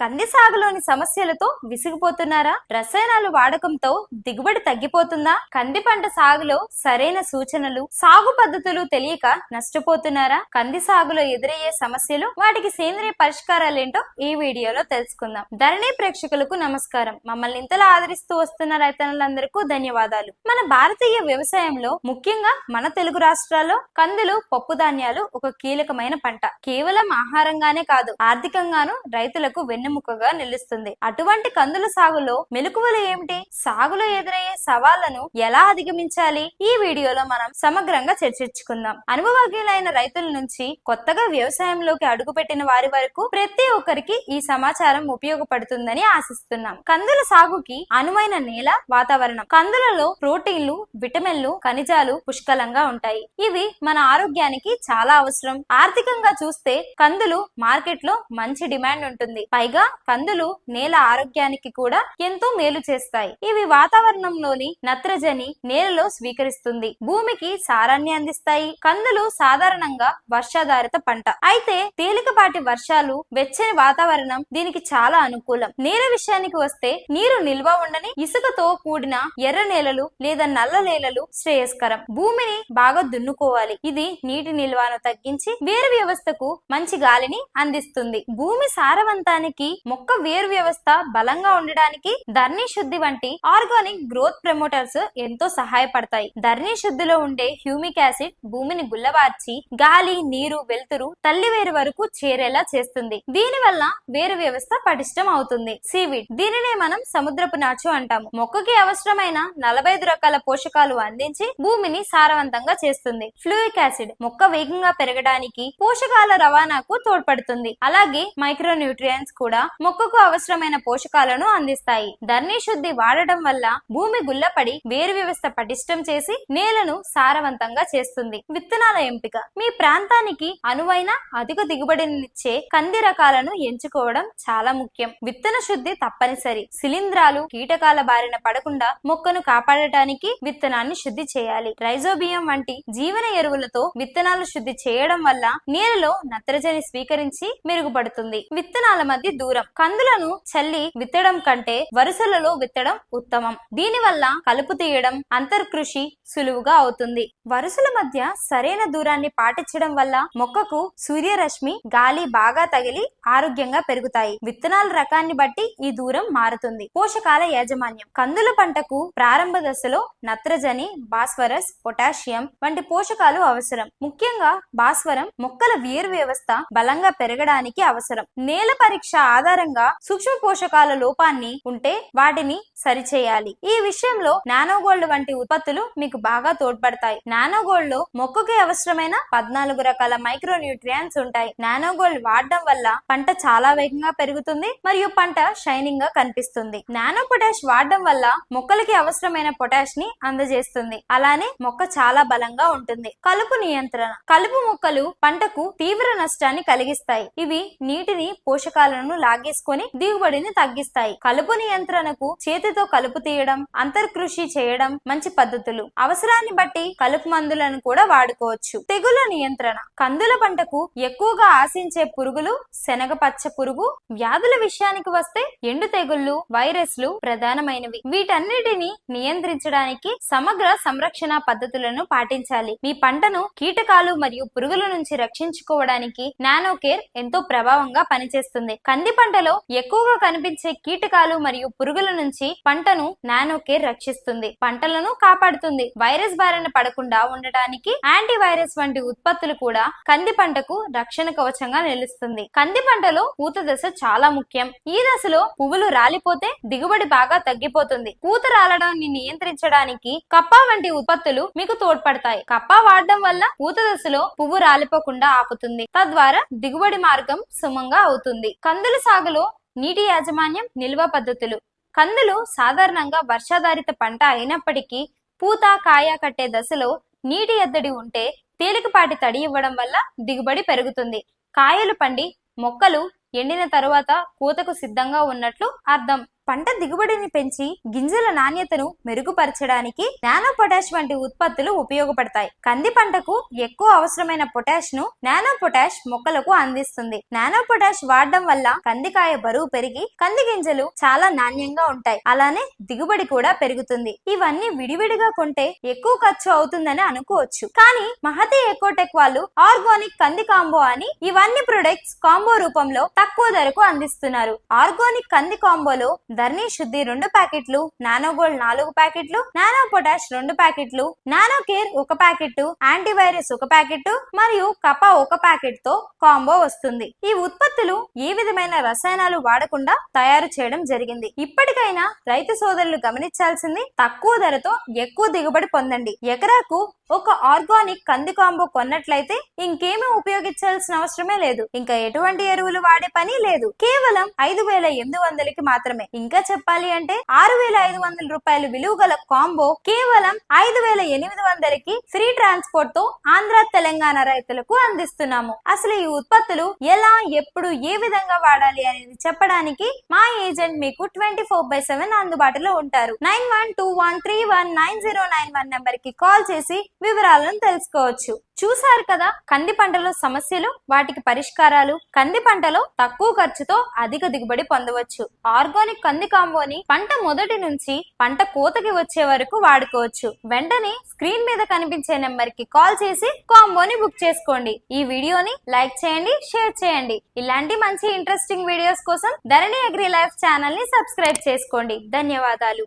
కంది సాగులోని సమస్యలతో విసిగిపోతున్నారా? రసాయనాలు వాడకంతో దిగుబడి తగ్గిపోతుందా? కంది పంట సాగులో సరైన సూచనలు సాగు పద్ధతులు తెలియక నష్టపోతున్నారా? కంది సాగులో ఎదురయ్యే సమస్యలు వాటికి సేంద్రియ పరిష్కారాలేంటో ఈ వీడియోలో తెలుసుకుందాం. ధరణి ప్రేక్షకులకు నమస్కారం. మమ్మల్ని ఇంతలా ఆదరిస్తూ వస్తున్న రైతన్నులందరికీ ధన్యవాదాలు. మన భారతీయ వ్యవసాయంలో ముఖ్యంగా మన తెలుగు రాష్ట్రాల్లో కందులు పప్పు ధాన్యాలు ఒక కీలకమైన పంట. కేవలం ఆహారంగానే కాదు ఆర్థికంగాను రైతులకు వెన్నెముకగా నిలుస్తుంది. అటువంటి కందుల సాగులో మెలకువలు ఏమిటి? సాగులో ఎదురయ్యే సవాళ్ళను ఎలా అధిగమించాలి? ఈ వీడియోలో మనం సమగ్రంగా చర్చించుకుందాం. అనుభవజ్ఞులైన రైతుల నుంచి కొత్తగా వ్యవసాయంలోకి అడుగుపెట్టిన వారి వరకు ప్రతి ఒక్కరికి ఈ సమాచారం ఉపయోగపడుతుందని ఆశిస్తున్నాం. కందుల సాగుకి అనువైన నేల వాతావరణం. కందులలో ప్రోటీన్లు విటమిన్లు ఖనిజాలు పుష్కలంగా ఉంటాయి. ఇవి మన ఆరోగ్యానికి చాలా అవసరం. ఆర్థికంగా చూస్తే కందులు మార్కెట్లో మంచి డిమాండ్ ఉంటుంది. పైగా కందులు నేల ఆరోగ్యానికి కూడా ఎంతో మేలు చేస్తాయి. ఇవి వాతావరణంలోని నత్రజని నేలలో స్వీకరిస్తుంది. భూమికి సారాన్ని అందిస్తాయి. కందులు సాధారణంగా వర్షాధారిత పంట. అయితే తేలికపాటి వర్షాలు వెచ్చని వాతావరణం దీనికి చాలా అనుకూలం. నేల విషయానికి వస్తే నీరు నిల్వ ఉండని ఇసుకతో కూడిన ఎర్ర నేలలు లేదా నల్ల నేలలు శ్రేయస్కరం. భూమిని బాగా దున్నుకోవాలి. ఇది నీటి నిల్వను తగ్గించి వేరు వ్యవస్థకు మంచి గాలిని అందిస్తుంది. భూమి సారవంతానికి మొక్క వేరు వ్యవస్థ బలంగా ఉండడానికి ధర్ని శుద్ధి వంటి ఆర్గానిక్ గ్రోత్ ప్రమోటర్స్ ఎంతో సహాయపడతాయి. ధర్ని శుద్ధిలో ఉండే హ్యూమిక్ యాసిడ్ భూమిని గుల్లబార్చి గాలి నీరు వెలుతురు తల్లి వేరు వరకు చేరేలా చేస్తుంది. దీని వల్ల వేరు వ్యవస్థ పటిష్టం అవుతుంది. సీవిడ్ దీనినే మనం సముద్రపు నాచు అంటాము. మొక్కకి అవసరమైన నలభై ఐదు రకాల పోషకాలు అందించి భూమిని సారవంతంగా చేస్తుంది. ఫ్లూయిక్ యాసిడ్ మొక్క వేగంగా పెరగడానికి పోషకాల రవాణాకు తోడ్పడుతుంది. అలాగే మైక్రో న్యూట్రియన్స్ కూడా మొక్కకు అవసరమైన పోషకాలను అందిస్తాయి. ధర్ని శుద్ధి వాడటం వల్ల భూమి గుల్లపడి వేరు వ్యవస్థ పటిష్టం చేసి నేలను సారవంతంగా చేస్తుంది. విత్తనాల ఎంపిక. మీ ప్రాంతానికి అనువైన అధిక దిగుబడినిచ్చే కంది రకాలను ఎంచుకోవడం చాలా ముఖ్యం. విత్తన శుద్ధి తప్పనిసరి. శిలీంధ్రాలు కీటకాల బారిన పడకుండా మొక్కను కాపాడటానికి విత్తనాన్ని శుద్ధి చేయాలి. రైజోబియం వంటి జీవన ఎరువులతో విత్తనాలు శుద్ధి చేయడం వల్ల నేలలో నత్రజని స్వీకరించి మెరుగుపడుతుంది. విత్తనాల మధ్య దూరం. కందులను చల్లి విత్తడం కంటే వరుసలలో విత్తడం ఉత్తమం. దీని వల్ల కలుపు తీయడం అంతర్కృషి సులువుగా అవుతుంది. వరుసల మధ్య సరైన దూరాన్ని పాటించడం వల్ల మొక్కకు సూర్యరశ్మి గాలి బాగా తగిలి ఆరోగ్యంగా పెరుగుతాయి. విత్తనాల రకాన్ని బట్టి ఈ దూరం మారుతుంది. పోషకాల యాజమాన్యం. కందుల పంటకు ప్రారంభ దశలో నత్రజని భాస్వరస్ పొటాషియం వంటి పోషకాలు అవసరం. ముఖ్యంగా భాస్వరం మొక్కల వేరు వ్యవస్థ బలంగా పెరగడానికి అవసరం. నేల పరీక్ష ఆధారంగా సూక్ష్మ పోషకాల లోపాన్ని ఉంటే వాటిని సరిచేయాలి. ఈ విషయంలో నానోగోల్డ్ వంటి ఉత్పత్తులు మీకు బాగా తోడ్పడతాయి. నానోగోల్డ్లో మొక్కకి అవసరమైన పద్నాలుగు రకాల మైక్రో న్యూట్రియంట్స్ ఉంటాయి నానోగోల్డ్ వాడడం వల్ల పంట చాలా వేగంగా పెరుగుతుంది మరియు పంట షైనింగ్గా కనిపిస్తుంది. నానో పొటాష్ వాడడం వల్ల మొక్కలకి అవసరమైన పొటాష్ని అందజేస్తుంది. అలానే మొక్క చాలా బలంగా ఉంటుంది. కలుపు నియంత్రణ. కలుపు మొక్కలు పంటకు తీవ్ర నష్టాన్ని కలిగిస్తాయి. ఇవి నీటిని పోషకాలను లాగేసుకొని దిగుబడిని తగ్గిస్తాయి. కలుపు నియంత్రణకు చేతితో కలుపు తీయడం అంతర్కృషి చేయడం మంచి పద్ధతులు. అవసరాన్ని బట్టి కలుపు మందులను కూడా వాడుకోవచ్చు. తెగుల నియంత్రణ. కందుల పంటకు ఎక్కువగా ఆశించే పురుగులు శనగ పచ్చ పురుగు వ్యాధుల విషయానికి వస్తే ఎండు తెగుళ్ళు వైరస్లు ప్రధానమైనవి. వీటన్నిటిని నియంత్రించడానికి సమగ్ర సంరక్షణ పద్ధతులను పాటించాలి. మీ పంటను కీటకాలు మరియు పురుగుల నుంచి రక్షించుకోవడానికి నానో కేర్ ఎంతో ప్రభావంగా పనిచేస్తుంది. కంది కంది పంటలో ఎక్కువగా కనిపించే కీటకాలు మరియు పురుగుల నుంచి పంటను నానో కేర్ రక్షిస్తుంది. పంటలను కాపాడుతుంది. వైరస్ బారిన పడకుండా ఉండటానికి యాంటీ వైరస్ వంటి ఉత్పత్తులు కూడా కంది పంటకు రక్షణ కవచంగా నిలుస్తుంది. కంది పంటలో పూత దశ చాలా ముఖ్యం. ఈ దశలో పువ్వులు రాలిపోతే దిగుబడి బాగా తగ్గిపోతుంది. పూత రాలడాన్ని నియంత్రించడానికి కప్పా వంటి ఉత్పత్తులు మీకు తోడ్పడతాయి. కప్పా వాడడం వల్ల పూత దశలో పువ్వు రాలిపోకుండా ఆపుతుంది. తద్వారా దిగుబడి మార్గం సుమంగా అవుతుంది. కందులు సాగులో నీటి యాజమాన్యం నిల్వ పద్ధతులు. కందులు సాధారణంగా వర్షాధారిత పంట అయినప్పటికీ పూత కాయ కట్టే దశలో నీటి ఎద్దడి ఉంటే తేలికపాటి తడి ఇవ్వడం వల్ల దిగుబడి పెరుగుతుంది. కాయలు పండి మొక్కలు ఎండిన తరువాత పూతకు సిద్ధంగా ఉన్నట్లు అర్థం. పంట దిగుబడిని పెంచి గింజల నాణ్యతను మెరుగుపరచడానికి నానో పొటాష్ వంటి ఉత్పత్తులు ఉపయోగపడతాయి. కంది పంటకు ఎక్కువ అవసరమైన పొటాష్ను నానో పొటాష్ మొక్కలకు అందిస్తుంది. నానో పొటాష్ వాడడం వల్ల కందికాయ బరువు పెరిగి కంది గింజలు చాలా నాణ్యంగా ఉంటాయి. అలానే దిగుబడి కూడా పెరుగుతుంది. ఇవన్నీ విడివిడిగా కొంటే ఎక్కువ ఖర్చు అవుతుందని అనుకోవచ్చు. కానీ మహతి ఎకోటెక్ వాళ్ళు ఆర్గానిక్ కంది కాంబో అని ఇవన్నీ ప్రొడక్ట్స్ కాంబో రూపంలో తక్కువ ధరకు అందిస్తున్నారు. ఆర్గానిక్ కంది కాంబోలో ధర్నీ శుద్ధి రెండు ప్యాకెట్లు నానో గోల్డ్ నాలుగు ప్యాకెట్లు నానో పొటాష్ రెండు ప్యాకెట్లు నానో కేర్ ఒక ప్యాకెట్ యాంటీవైరస్ ఒక ప్యాకెట్ మరియు కపా ఒక ప్యాకెట్తో కాంబో వస్తుంది. ఈ ఉత్పత్తులు ఏ విధమైన రసాయనాలు వాడకుండా తయారు చేయడం జరిగింది. ఇప్పటికైనా రైతు సోదరులు గమనించాల్సింది తక్కువ ధరతో ఎక్కువ దిగుబడి పొందండి. ఎకరాకు ఒక ఆర్గానిక్ కంది కాంబో కొన్నట్లయితే ఇంకేమీ ఉపయోగించాల్సిన అవసరమే లేదు. ఇంకా ఎటువంటి ఎరువులు వాడే పని లేదు. కేవలం ఐదు వేల ఎనిమిది వందలకి మాత్రమే. ఇంకా చెప్పాలి అంటే ఆరు వేల ఐదు వందల రూపాయలు విలువ గల కాంబో కేవలం ఐదు వేల ఎనిమిది వందలకి ఫ్రీ ట్రాన్స్పోర్ట్తో ఆంధ్ర తెలంగాణ రైతులకు అందిస్తున్నాము. అసలు ఈ ఉత్పత్తులు ఎలా ఎప్పుడు ఏ విధంగా వాడాలి అనేది చెప్పడానికి మా ఏజెంట్ మీకు ట్వంటీ ఫోర్ బై సెవెన్ అందుబాటులో ఉంటారు. Nine one two one three one nine zero nine one నెంబర్కి కాల్ చేసి వివరాలను తెలుసుకోవచ్చు. చూసారు కదా కంది పంటలో సమస్యలు వాటికి పరిష్కారాలు. కంది పంటలో తక్కువ ఖర్చుతో అధిక దిగుబడి పొందవచ్చు. ఆర్గానిక్ కంది కాంబోని పంట మొదటి నుంచి పంట కోతకి వచ్చే వరకు వాడుకోవచ్చు. వెంటనే స్క్రీన్ మీద కనిపించే నెంబర్కి కాల్ చేసి కాంబోని బుక్ చేసుకోండి. ఈ వీడియోని లైక్ చేయండి షేర్ చేయండి. ఇలాంటి మంచి ఇంట్రెస్టింగ్ వీడియోస్ కోసం ధరణి అగ్రి లైఫ్ ఛానల్ని సబ్స్క్రైబ్ చేసుకోండి. ధన్యవాదాలు.